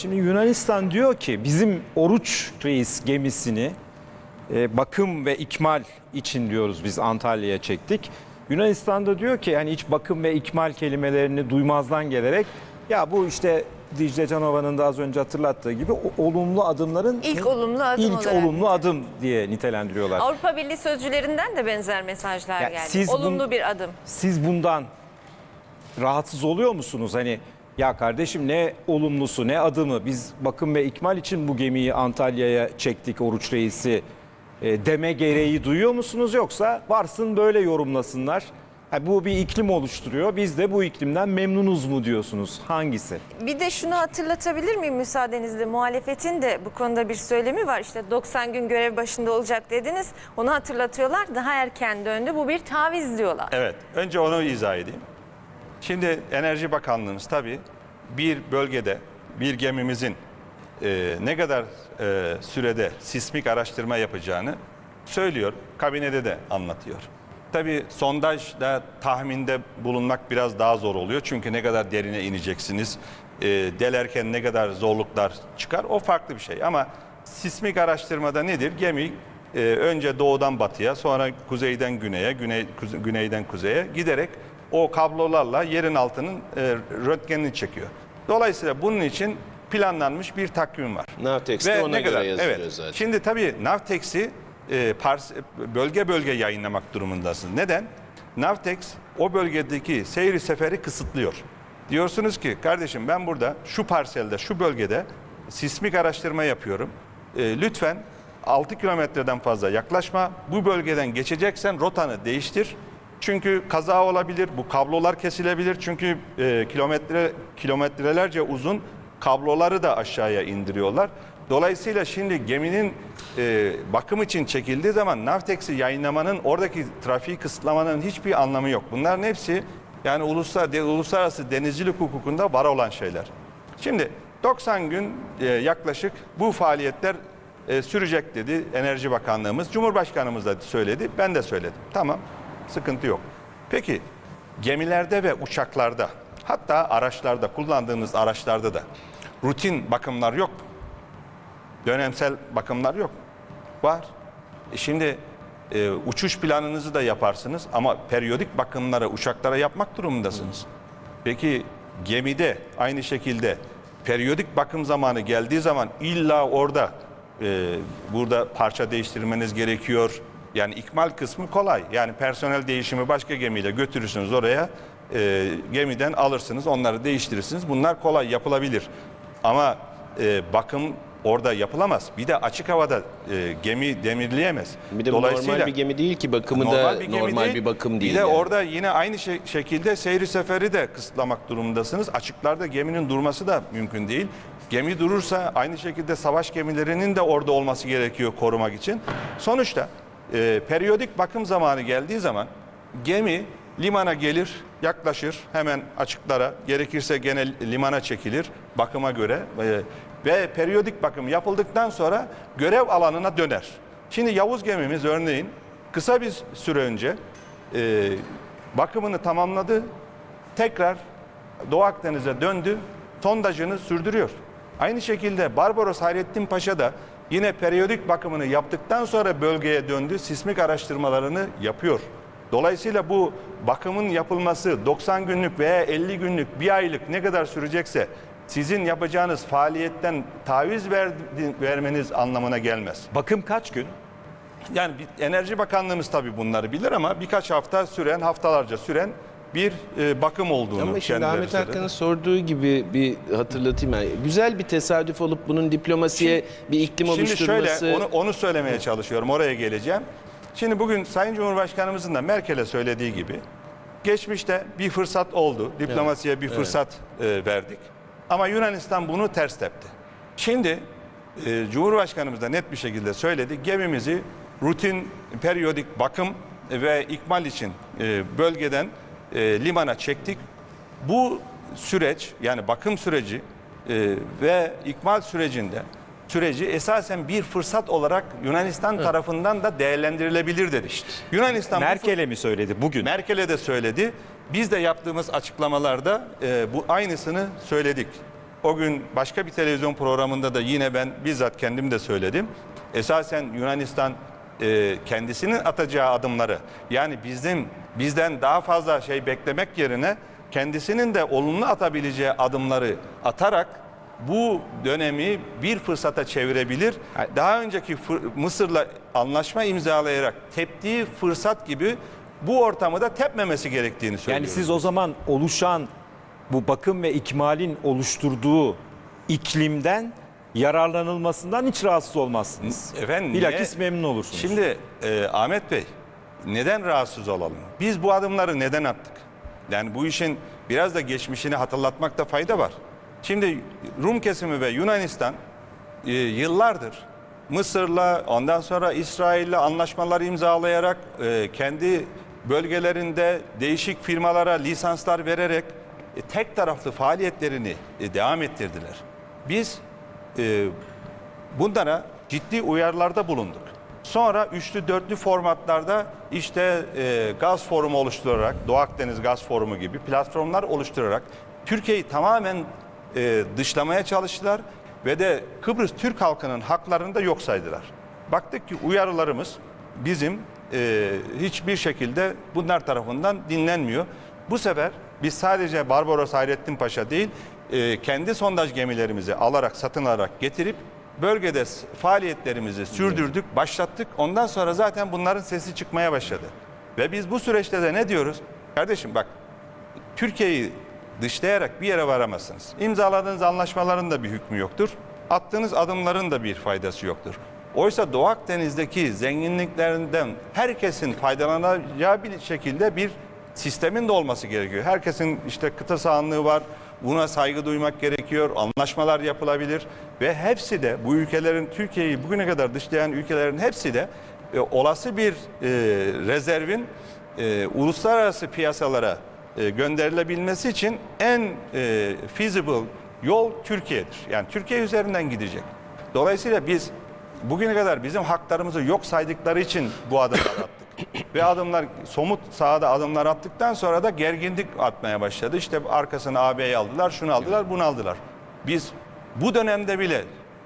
Şimdi Yunanistan diyor ki bizim Oruç Reis gemisini e, bakım ve ikmal için diyoruz biz Antalya'ya çektik. Yunanistan da diyor ki yani hiç bakım ve ikmal kelimelerini duymazdan gelerek ya bu işte Dicle Canova'nın da az önce hatırlattığı gibi olumlu adımların İlk olumlu adım ilk olumlu adım diye nitelendiriyorlar. Avrupa Birliği sözcülerinden de benzer mesajlar Ya geldi. siz bun- Olumlu bir adım. Siz bundan rahatsız oluyor musunuz? Hani ya kardeşim ne olumlusu ne adımı biz bakım ve ikmal için bu gemiyi Antalya'ya çektik Oruç Reis'i e, deme gereği duyuyor musunuz? Yoksa varsın böyle yorumlasınlar. Ha, bu bir iklim oluşturuyor. Biz de bu iklimden memnunuz mu diyorsunuz? Hangisi? Bir de şunu hatırlatabilir miyim müsaadenizle? Muhalefetin de bu konuda bir söylemi var. İşte 90 gün görev başında olacak dediniz. Onu hatırlatıyorlar. Daha erken döndü. Bu bir taviz diyorlar. Evet, önce onu izah edeyim. Şimdi Enerji Bakanlığımız tabii bir bölgede bir gemimizin e, ne kadar e, sürede sismik araştırma yapacağını söylüyor. Kabinede de anlatıyor. Tabii sondajda tahminde bulunmak biraz daha zor oluyor. Çünkü ne kadar derine ineceksiniz, e, delerken ne kadar zorluklar çıkar o farklı bir şey. Ama sismik araştırmada nedir? Gemi e, önce doğudan batıya, sonra kuzeyden güneye, güney, kuze- güneyden kuzeye giderek o kablolarla yerin altının e, röntgenini çekiyor. Dolayısıyla bunun için planlanmış bir takvim var. Navtex'te Ve ona ne göre kadar? yazılıyor evet. zaten. Şimdi tabii Navtex'i e, pars- bölge bölge yayınlamak durumundasınız. Neden? Navtex o bölgedeki seyri seferi kısıtlıyor. Diyorsunuz ki kardeşim ben burada şu parselde şu bölgede sismik araştırma yapıyorum. E, lütfen 6 kilometreden fazla yaklaşma. Bu bölgeden geçeceksen rotanı değiştir. Çünkü kaza olabilir, bu kablolar kesilebilir. Çünkü e, kilometre kilometrelerce uzun kabloları da aşağıya indiriyorlar. Dolayısıyla şimdi geminin e, bakım için çekildiği zaman Navtex'i yayınlamanın oradaki trafiği kısıtlamanın hiçbir anlamı yok. Bunların hepsi yani uluslar, uluslararası denizcilik hukukunda var olan şeyler. Şimdi 90 gün e, yaklaşık bu faaliyetler e, sürecek dedi Enerji Bakanlığımız. Cumhurbaşkanımız da söyledi, ben de söyledim. Tamam, sıkıntı yok. Peki gemilerde ve uçaklarda hatta araçlarda kullandığımız araçlarda da rutin bakımlar yok. mu? Dönemsel bakımlar yok. Var. E şimdi e, uçuş planınızı da yaparsınız ama periyodik bakımları uçaklara yapmak durumundasınız. Peki gemide aynı şekilde periyodik bakım zamanı geldiği zaman illa orada e, burada parça değiştirmeniz gerekiyor. Yani ikmal kısmı kolay. Yani personel değişimi başka gemiyle götürürsünüz oraya. e, gemiden alırsınız, onları değiştirirsiniz. Bunlar kolay yapılabilir. Ama e, bakım orada yapılamaz. Bir de açık havada e, gemi demirleyemez. Bir de bu normal bir gemi değil ki bakımı da normal değil. bir bakım değil. Bir de yani. orada yine aynı şey- şekilde seyri seferi de kısıtlamak durumundasınız. Açıklarda geminin durması da mümkün değil. Gemi durursa aynı şekilde savaş gemilerinin de orada olması gerekiyor korumak için. Sonuçta e, periyodik bakım zamanı geldiği zaman gemi limana gelir, yaklaşır hemen açıklara, gerekirse gene limana çekilir bakıma göre e, ve periyodik bakım yapıldıktan sonra görev alanına döner. Şimdi Yavuz gemimiz örneğin kısa bir süre önce e, bakımını tamamladı. Tekrar Doğu Akdeniz'e döndü. Sondajını sürdürüyor. Aynı şekilde Barbaros Hayrettin Paşa da yine periyodik bakımını yaptıktan sonra bölgeye döndü. Sismik araştırmalarını yapıyor. Dolayısıyla bu bakımın yapılması 90 günlük veya 50 günlük bir aylık ne kadar sürecekse sizin yapacağınız faaliyetten taviz verdi- vermeniz anlamına gelmez. Bakım kaç gün? Yani Enerji Bakanlığımız tabii bunları bilir ama birkaç hafta süren, haftalarca süren bir e, bakım olduğunu Ama şimdi Ahmet. Hakan'ın sorduğu gibi bir hatırlatayım. Yani güzel bir tesadüf olup bunun diplomasiye bir iklim Şimdi oluşturması. şöyle onu, onu söylemeye çalışıyorum. Oraya geleceğim. Şimdi bugün Sayın Cumhurbaşkanımızın da Merkel'e söylediği gibi geçmişte bir fırsat oldu. Diplomasiye bir fırsat e, verdik. Ama Yunanistan bunu ters tepti. Şimdi e, Cumhurbaşkanımız da net bir şekilde söyledi. Gemimizi rutin periyodik bakım ve ikmal için e, bölgeden e, limana çektik. Bu süreç yani bakım süreci e, ve ikmal sürecinde süreci esasen bir fırsat olarak Yunanistan tarafından da değerlendirilebilir dedi. Yunanistan bu Merkel'e mi söyledi bugün? Merkel'e de söyledi. Biz de yaptığımız açıklamalarda e, bu aynısını söyledik. o gün başka bir televizyon programında da yine ben bizzat kendim de söyledim. Esasen Yunanistan e, kendisinin atacağı adımları yani bizim bizden daha fazla şey beklemek yerine kendisinin de olumlu atabileceği adımları atarak bu dönemi bir fırsata çevirebilir. Daha önceki Mısır'la anlaşma imzalayarak teptiği fırsat gibi bu ortamı da tepmemesi gerektiğini söylüyorum. Yani siz o zaman oluşan bu bakım ve ikmalin oluşturduğu iklimden yararlanılmasından hiç rahatsız olmazsınız. Efendim, Bilakis niye? memnun olursunuz. Şimdi e, Ahmet Bey neden rahatsız olalım? Biz bu adımları neden attık? Yani bu işin biraz da geçmişini hatırlatmakta fayda var. Şimdi Rum kesimi ve Yunanistan e, yıllardır Mısır'la ondan sonra İsrail'le anlaşmalar imzalayarak e, kendi bölgelerinde değişik firmalara lisanslar vererek e, tek taraflı faaliyetlerini e, devam ettirdiler. Biz e, Bunlara ciddi uyarılarda bulunduk. Sonra üçlü dörtlü formatlarda işte e, gaz forumu oluşturarak, Doğu Akdeniz Gaz Forumu gibi platformlar oluşturarak Türkiye'yi tamamen e, dışlamaya çalıştılar ve de Kıbrıs Türk halkının haklarını da yok saydılar. Baktık ki uyarılarımız bizim e, hiçbir şekilde bunlar tarafından dinlenmiyor. Bu sefer biz sadece Barbaros Hayrettin Paşa değil, e, kendi sondaj gemilerimizi alarak, satın alarak getirip bölgede faaliyetlerimizi sürdürdük, başlattık. Ondan sonra zaten bunların sesi çıkmaya başladı. Ve biz bu süreçte de ne diyoruz? Kardeşim bak Türkiye'yi dışlayarak bir yere varamazsınız. İmzaladığınız anlaşmaların da bir hükmü yoktur. Attığınız adımların da bir faydası yoktur. Oysa Doğu Akdeniz'deki zenginliklerinden herkesin faydalanacağı bir şekilde bir sistemin de olması gerekiyor. Herkesin işte kıta sahanlığı var, buna saygı duymak gerekiyor, anlaşmalar yapılabilir ve hepsi de bu ülkelerin Türkiye'yi bugüne kadar dışlayan ülkelerin hepsi de e, olası bir e, rezervin e, uluslararası piyasalara e, gönderilebilmesi için en e, feasible yol Türkiye'dir. Yani Türkiye üzerinden gidecek. Dolayısıyla biz bugüne kadar bizim haklarımızı yok saydıkları için bu adımları attık. Ve adımlar somut sahada adımlar attıktan sonra da gerginlik atmaya başladı. İşte arkasını AB'ye aldılar, şunu aldılar, bunu aldılar. Biz bu dönemde bile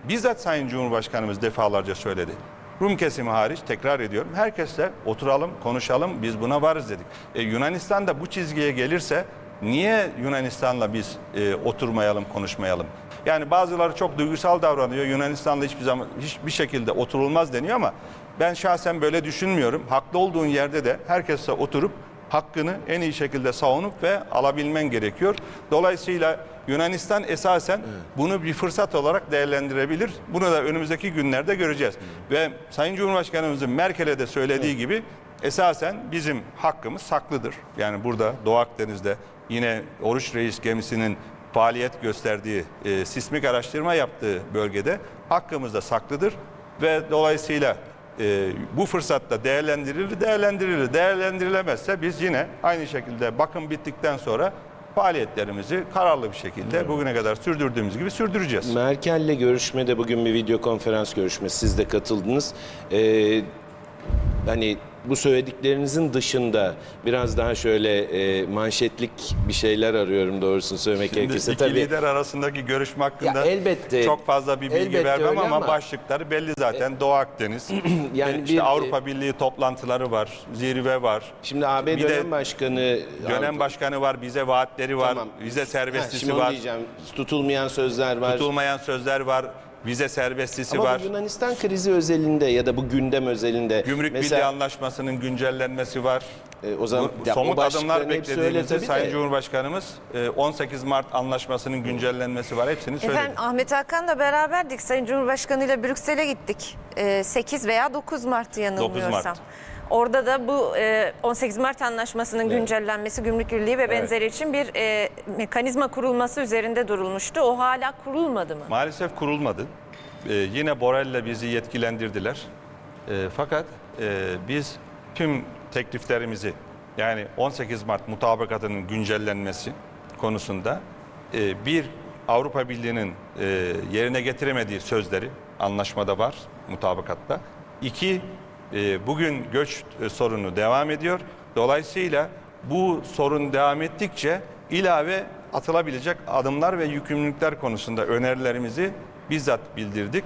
bizzat Sayın Cumhurbaşkanımız defalarca söyledi. Rum kesimi hariç tekrar ediyorum. Herkesle oturalım, konuşalım. Biz buna varız dedik. E, Yunanistan da bu çizgiye gelirse niye Yunanistan'la biz e, oturmayalım, konuşmayalım? Yani bazıları çok duygusal davranıyor. Yunanistan'la hiçbir zaman hiçbir şekilde oturulmaz deniyor ama ben şahsen böyle düşünmüyorum. Haklı olduğun yerde de herkesle oturup hakkını en iyi şekilde savunup ve alabilmen gerekiyor. Dolayısıyla Yunanistan esasen bunu bir fırsat olarak değerlendirebilir. Bunu da önümüzdeki günlerde göreceğiz. Ve Sayın Cumhurbaşkanımızın Merkel'e de söylediği gibi esasen bizim hakkımız saklıdır. Yani burada Doğu Akdeniz'de yine Oruç Reis gemisinin faaliyet gösterdiği, e, sismik araştırma yaptığı bölgede hakkımız da saklıdır. Ve dolayısıyla e, bu fırsatta değerlendirilir, değerlendirilir. Değerlendirilemezse biz yine aynı şekilde bakım bittikten sonra faaliyetlerimizi kararlı bir şekilde bugüne kadar sürdürdüğümüz gibi sürdüreceğiz. Merkel'le görüşmede bugün bir video konferans görüşmesi siz de katıldınız. Ee, hani bu söylediklerinizin dışında biraz daha şöyle e, manşetlik bir şeyler arıyorum doğrusunu söylemek Şimdi gerekirse. iki Tabii lider arasındaki görüşme hakkında Ya elbette- çok fazla bir bilgi vermem ama, ama- başlıkları belli zaten. Doğu Akdeniz, Yani işte bir- Avrupa Birliği toplantıları var, zirve var. şimdi AB Bir dönem başkanı Dönem başkanı var, bize vaatleri var, Tamam. vize Ha, serbestisi şimdi onu var, diyeceğim. Tutulmayan sözler var. tutulmayan sözler var, vize serbestisi Ama var. bu Yunanistan krizi özelinde ya da bu gündem özelinde Gümrük mesela, Birliği Anlaşması'nın güncellenmesi var. e, o zaman Bu ya o somut adımlar beklediğimizde Sayın de. Cumhurbaşkanımız e, 18 Mart Anlaşması'nın güncellenmesi var. Hepsini söyledi. Efendim Ahmet Hakan'la beraberdik. Sayın Cumhurbaşkanı ile Brüksel'e gittik. Ee, 8 veya 9 Mart yanılmıyorsam. 9 Mart. Orada da bu e, 18 Mart Anlaşması'nın güncellenmesi, gümrük birliği ve benzeri için bir e, mekanizma kurulması üzerinde durulmuştu. O hala kurulmadı mı? Maalesef kurulmadı. Ee, yine Borrell'le bizi yetkilendirdiler. Fakat e, biz tüm tekliflerimizi yani 18 Mart mutabakatının güncellenmesi konusunda e, bir Avrupa Birliği'nin e, yerine getiremediği sözleri anlaşmada var mutabakatta. İki e, bugün göç e, sorunu devam ediyor. Dolayısıyla bu sorun devam ettikçe ilave atılabilecek adımlar ve yükümlülükler konusunda önerilerimizi bizzat bildirdik.